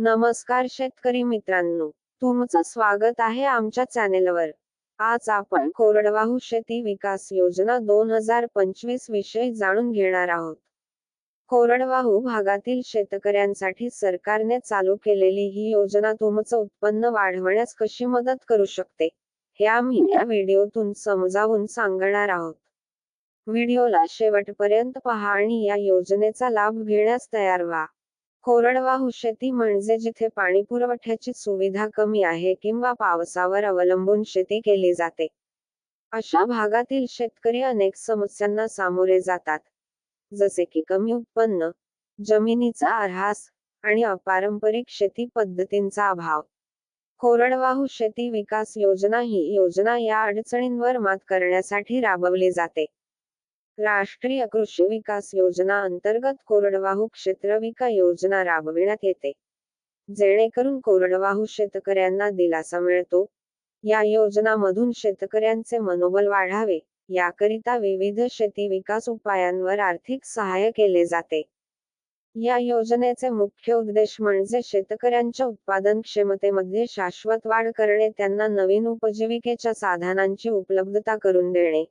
नमस्कार शेतकरी मित्रांनो तुमचं स्वागत आहे आमच्या चॅनेलवर. आज आपण कोरडवाहू शेती विकास योजना दोन हजार पंचवीस विषयी जाणून घेणार आहोत. कोरडवाहू भागातील शेतकऱ्यांसाठी सरकारने चालू केलेली ही योजना तुमचं उत्पन्न वाढवण्यास कशी मदत करू शकते हे आम्ही या व्हिडिओतून समजावून सांगणार आहोत. व्हिडिओला शेवटपर्यंत पहा आणि या योजनेचा लाभ घेण्यास तयार व्हा. कोरडवाहू शेती म्हणजे जिथे पाणी पुरवठ्याची सुविधा कमी आहे किंवा पावसावर अवलंबून शेती केली जाते. अशा भागातील शेतकरी अनेक समस्यांना सामोरे जातात. जसे की कमी उत्पन्न जमिनीचा अऱ्हास आणि अपारंपरिक शेती पद्धतींचा अभाव. कोरडवाहू शेती विकास योजना ही योजना या अडचणींवर मात करण्यासाठी राबवली जाते. राष्ट्रीय कृषी विकास योजना अंतर्गत कोरडवाहू क्षेत्र विका योजना राबविण्यात येते. जेणेकरून कोरडवाहू शेतकऱ्यांना दिलासा मिळतो. या योजनामधून शेतकऱ्यांचे मनोबल वाढावे याकरिता विविध शेती विकास उपायांवर आर्थिक सहाय्य केले जाते. या योजनेचे मुख्य उद्देश म्हणजे शेतकऱ्यांच्या उत्पादन क्षमतेमध्ये शाश्वत वाढ करणे त्यांना नवीन उपजीविकेच्या साधनांची उपलब्धता करून देणे.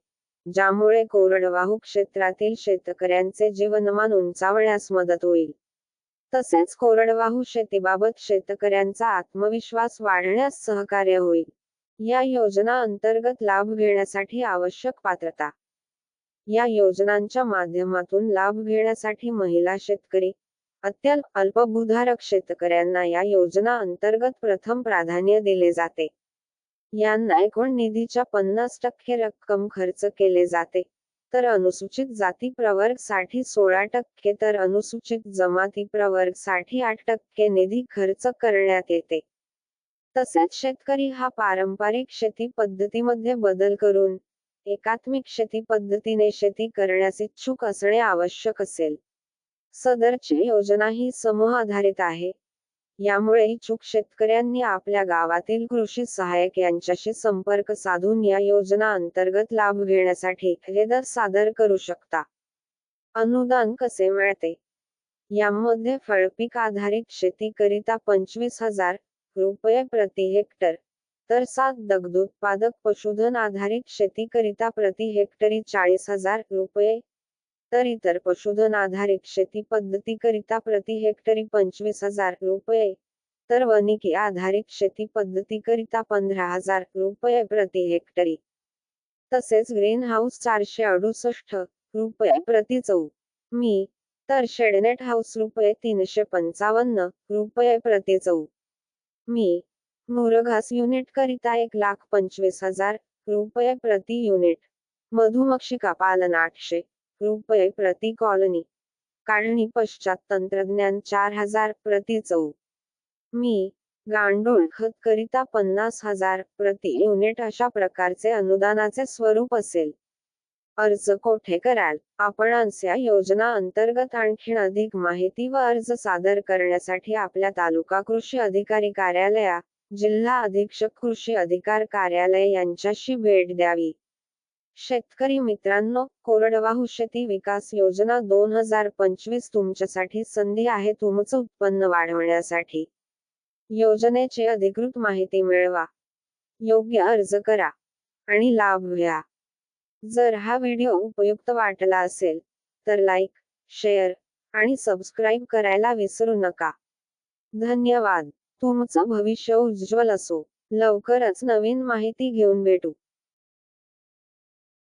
ज्यामुळे कोरडवाहू क्षेत्रातील शेतकऱ्यांचे जीवनमान उंचावण्यास मदत होईल. तसेच कोरडवाहू शेतीबाबत शेतकऱ्यांचा आत्मविश्वास वाढण्यास सहकार्य होईल. या योजना अंतर्गत लाभ घेण्यासाठी आवश्यक पात्रता. या योजनांच्या माध्यमातून लाभ घेण्यासाठी महिला शेतकरी अत्यल्प अल्पभूधारक शेतकऱ्यांना या योजना अंतर्गत प्रथम प्राधान्य दिले जाते. यांना एकूण निधीच्या पन्नास टक्के रक्कम खर्च केले जाते. तर अनुसूचित जाती प्रवर्गसाठी सोळा टक्के तर अनुसूचित जमाती प्रवर्गसाठी आठ टक्के निधी खर्च करण्यात येते. तसेच शेतकरी हा पारंपरिक शेती पद्धतीमध्ये बदल करून एकात्मिक शेती पद्धतीने शेती करण्यास इच्छुक असणे आवश्यक असेल. सदरची योजना ही समूह आधारित आहे. यामुळे इच्छुक शेतकऱ्यांनी आपल्या गावातील कृषी सहाय्यक यांच्याशी संपर्क साधून या योजना अंतर्गत लाभ घेण्यासाठी निवेदन सादर करू शकता. अनुदान कसे मिळते? यामध्ये फळपीक आधारित शेती करिता पंचवीस हजार रुपये प्रति हेक्टर तर सात दग्धोत्पादक पशुधन आधारित शेतीकरिता प्रति हेक्टरी चाळीस हजार रुपये तर इतर पशुधन आधारित शेती पद्धतीकरिता प्रति हेक्टरी पंचवीस हजार रुपये. तर वनिकी आधारित शेती पद्धतीकरिता पंधरा हजार रुपये प्रति हेक्टरी. तसेच ग्रीन हाऊस चारशे अडुसष्ट रुपये प्रति चौ. मी. तर शेडनेट हाऊस रुपये तीनशे पंचावन्न रुपये प्रति चौ. मी. मुरघास युनिट करिता एक लाख पंचवीस हजार रुपये प्रति युनिट. मधुमक्षिका पालन आठशे. रुपये प्रति कॉलनी काढणी पश्चात तंत्रज्ञान चार हजार प्रति चौ मी गांडूळ खत करिता पन्नास हजार प्रति युनिट अशा प्रकारचे अनुदानाचे स्वरूप असेल. अर्ज कोठे कराल? आपण या योजना अंतर्गत आणखीन अधिक माहिती व अर्ज सादर करण्यासाठी आपल्या तालुका कृषी अधिकारी कार्यालया जिल्हा अधीक्षक कृषी अधिकार कार्यालय यांच्याशी भेट द्यावी. शेतकरी मित्रांनो कोरडवाहू शेती विकास योजना दोन हजार पंचवीस तुमच्यासाठी संधी आहे तुमचं उत्पन्न वाढवण्यासाठी. योजनेची अधिकृत माहिती मिळवा. योग्य अर्ज करा आणि लाभ घ्या. जर हा व्हिडिओ उपयुक्त वाटला असेल तर लाईक शेअर आणि सबस्क्राईब करायला विसरू नका. धन्यवाद. तुमचं भविष्य उज्ज्वल असो. लवकरच नवीन माहिती घेऊन भेटू.